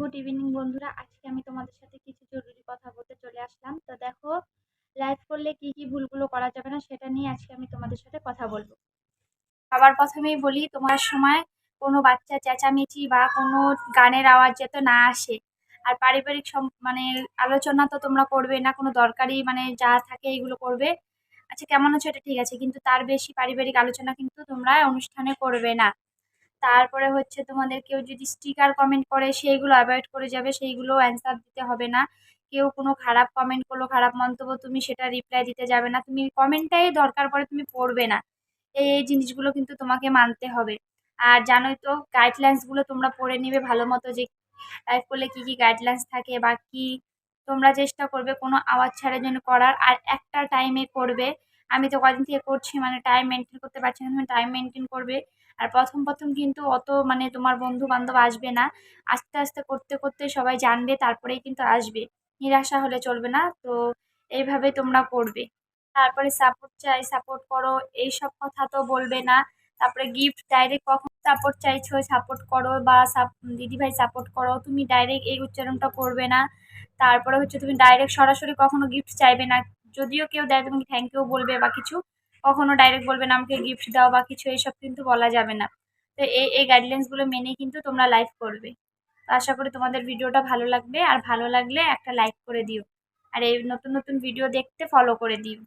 Good evening বন্ধুরা। আজকে আমি তোমাদের সাথে কিছু জরুরি কথা বলতে চলে আসলাম। তো দেখো লাইভ করলে কি কি ভুলগুলো করা যাবে না সেটা নিয়ে আজকে আমি তোমাদের সাথে কথা বলব। সবার প্রথমেই বলি, তোমার সময় কোনো বাচ্চা চেঁচামেচি বা কোনো গানের আওয়াজ যাতে না আসে। আর পারিবারিক মানে আলোচনা তো তোমরা করবে না, কোনো দরকারি মানে যা থাকে এইগুলো করবে। আচ্ছা কেমন হচ্ছে এটা ঠিক আছে। কিন্তু তার বেশি পারিবারিক আলোচনা কিন্তু তোমরা অনুষ্ঠানে করবে না। তারপরে হচ্ছে তোমাদের কেউ যদি স্টিকার কমেন্ট করে, সেইগুলো অ্যাভয়েড করে যাবে সেইগুলো অ্যান্সার দিতে হবে না। কেউ কোনো খারাপ কমেন্ট করল, খারাপ মন্তব্য, তুমি সেটা রিপ্লাই দিতে যাবে না। তুমি কমেন্টটাই দরকার পড়ে, তুমি পড়বে না। এই এই জিনিসগুলো কিন্তু তোমাকে মানতে হবে। আর জানোই তো গাইডলাইন্সগুলো তোমরা পড়ে নিবে ভালো মতো যে লাইভ করলে কী কী গাইডলাইন্স থাকে বা কী তোমরা চেষ্টা করবে কোনো আওয়াজ ছাড়ার জন্য করার। আর একটা টাইমে করবে আমি তো কদিন থেকে করছি মানে টাইম মেনটেন করতে পারছি না, তুমি টাইম মেনটেন করবে। আর প্রথম প্রথম কিন্তু অত মানে তোমার বন্ধু বান্ধব আসবে না। আস্তে আস্তে করতে করতে সবাই জানবে, তারপরেই কিন্তু আসবে। নিরাশা হলে চলবে না, তো এইভাবে তোমরা করবে। তারপরে সাপোর্ট চাই সাপোর্ট করো, এইসব কথা তো বলবে না। তারপরে গিফট ডাইরেক্ট কখন সাপোর্ট চাইছো সাপোর্ট করো বা দিদিভাই সাপোর্ট করো, তুমি ডাইরেক্ট এই উচ্চারণটা করবে না। তারপরে হচ্ছে তুমি ডাইরেক্ট সরাসরি কখনো গিফট চাইবে না। যদিও কেউ দেয় তুমি থ্যাংক ইউ বলবে বা কিছু, কখনো ডাইরেক্ট বলবে না, আমাকে গিফট দাও বা কিছু, এইসব কিন্তু বলা যাবে না। তো এই এই গাইডলাইন্সগুলো মেনেই কিন্তু তোমরা লাইভ করবে। তো আশা করি তোমাদের ভিডিওটা ভালো লাগবে, আর ভালো লাগলে একটা লাইক করে দিও। আর এই নতুন নতুন ভিডিও দেখতে ফলো করে দিও।